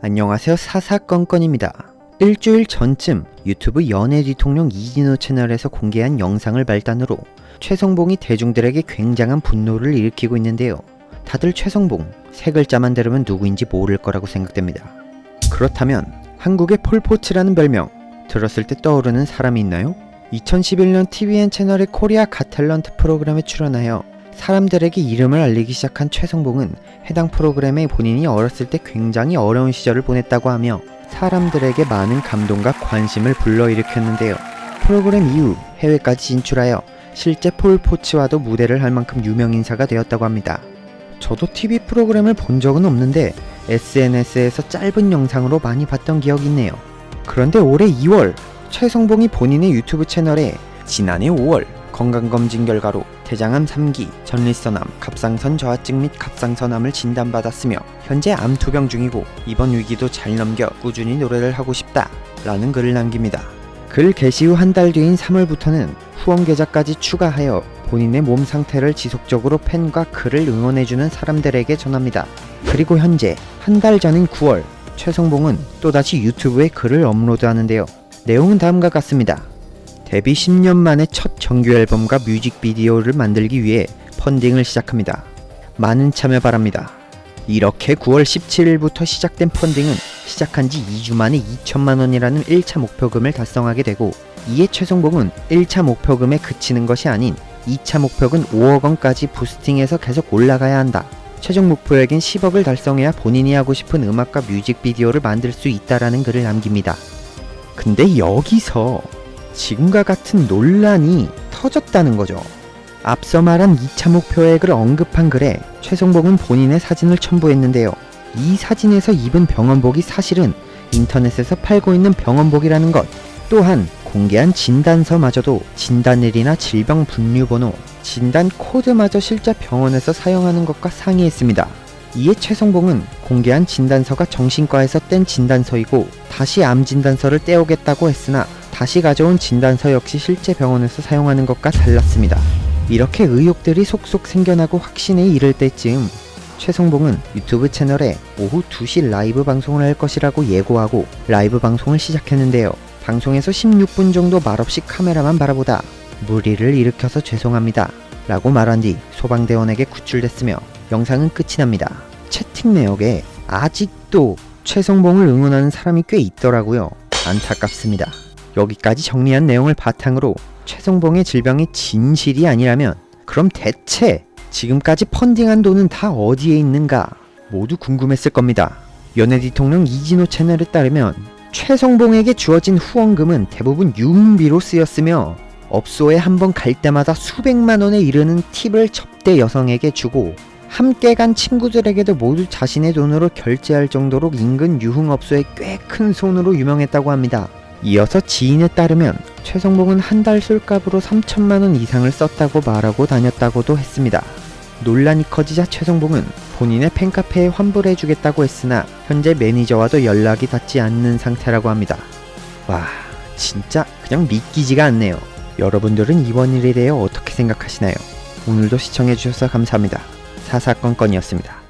안녕하세요 사사건건입니다. 일주일 전쯤 유튜브 연애 뒤통령 이진호 채널에서 공개한 영상을 발단으로 최성봉이 대중들에게 굉장한 분노를 일으키고 있는데요. 다들 최성봉 세 글자만 들으면 누구인지 모를 거라고 생각됩니다. 그렇다면 한국의 폴포츠라는 별명 들었을 때 떠오르는 사람이 있나요? 2011년 TVN 채널의 코리아 가탤런트 프로그램에 출연하여 사람들에게 이름을 알리기 시작한 최성봉은 해당 프로그램에 본인이 어렸을 때 굉장히 어려운 시절을 보냈다고 하며 사람들에게 많은 감동과 관심을 불러일으켰는데요. 프로그램 이후 해외까지 진출하여 실제 폴 포츠와도 무대를 할 만큼 유명 인사가 되었다고 합니다. 저도 TV 프로그램을 본 적은 없는데 SNS에서 짧은 영상으로 많이 봤던 기억이 있네요. 그런데 올해 2월 최성봉이 본인의 유튜브 채널에 지난해 5월 건강검진 결과로 대장암 3기, 전립선암, 갑상선 저하증 및 갑상선암을 진단받았으며 현재 암 투병 중이고 이번 위기도 잘 넘겨 꾸준히 노래를 하고 싶다 라는 글을 남깁니다. 글 게시 후 한 달 뒤인 3월부터는 후원 계좌까지 추가하여 본인의 몸 상태를 지속적으로 팬과 그를 응원해주는 사람들에게 전합니다. 그리고 현재 한 달 전인 9월 최성봉은 또다시 유튜브에 글을 업로드하는데요. 내용은 다음과 같습니다. 데뷔 10년 만에 첫 정규 앨범과 뮤직비디오를 만들기 위해 펀딩을 시작합니다. 많은 참여 바랍니다. 이렇게 9월 17일부터 시작된 펀딩은 시작한 지 2주 만에 2천만 원이라는 1차 목표금을 달성하게 되고 이에 최성봉은 1차 목표금에 그치는 것이 아닌 2차 목표금 5억 원까지 부스팅해서 계속 올라가야 한다. 최종 목표액인 10억을 달성해야 본인이 하고 싶은 음악과 뮤직비디오를 만들 수 있다라는 글을 남깁니다. 근데 여기서 지금과 같은 논란이 터졌다는 거죠. 앞서 말한 2차 목표액을 언급한 글에 최성봉은 본인의 사진을 첨부했는데요. 이 사진에서 입은 병원복이 사실은 인터넷에서 팔고 있는 병원복이라는 것, 또한 공개한 진단서마저도 진단일이나 질병 분류번호, 진단 코드마저 실제 병원에서 사용하는 것과 상이했습니다. 이에 최성봉은 공개한 진단서가 정신과에서 뗀 진단서이고 다시 암 진단서를 떼오겠다고 했으나 다시 가져온 진단서 역시 실제 병원에서 사용하는 것과 달랐습니다. 이렇게 의혹들이 속속 생겨나고 확신에 이를 때쯤 최성봉은 유튜브 채널에 오후 2시 라이브 방송을 할 것이라고 예고하고 라이브 방송을 시작했는데요. 방송에서 16분 정도 말없이 카메라만 바라보다 무리를 일으켜서 죄송합니다. 라고 말한 뒤 소방대원에게 구출됐으며 영상은 끝이 납니다. 채팅 내역에 아직도 최성봉을 응원하는 사람이 꽤 있더라고요. 안타깝습니다. 여기까지 정리한 내용을 바탕으로 최성봉의 질병이 진실이 아니라면 그럼 대체 지금까지 펀딩한 돈은 다 어디에 있는가 모두 궁금했을 겁니다. 연예 대통령 이진호 채널에 따르면 최성봉에게 주어진 후원금은 대부분 유흥비로 쓰였으며 업소에 한 번 갈 때마다 수백만 원에 이르는 팁을 접대 여성에게 주고 함께 간 친구들에게도 모두 자신의 돈으로 결제할 정도로 인근 유흥업소에 꽤큰 손으로 유명했다고 합니다. 이어서 지인에 따르면 최성봉은 한 달 술값으로 3천만 원 이상을 썼다고 말하고 다녔다고도 했습니다. 논란이 커지자 최성봉은 본인의 팬카페에 환불해주겠다고 했으나 현재 매니저와도 연락이 닿지 않는 상태라고 합니다. 와, 진짜 그냥 믿기지가 않네요. 여러분들은 이번 일에 대해 어떻게 생각하시나요? 오늘도 시청해주셔서 감사합니다. 사사건건이었습니다.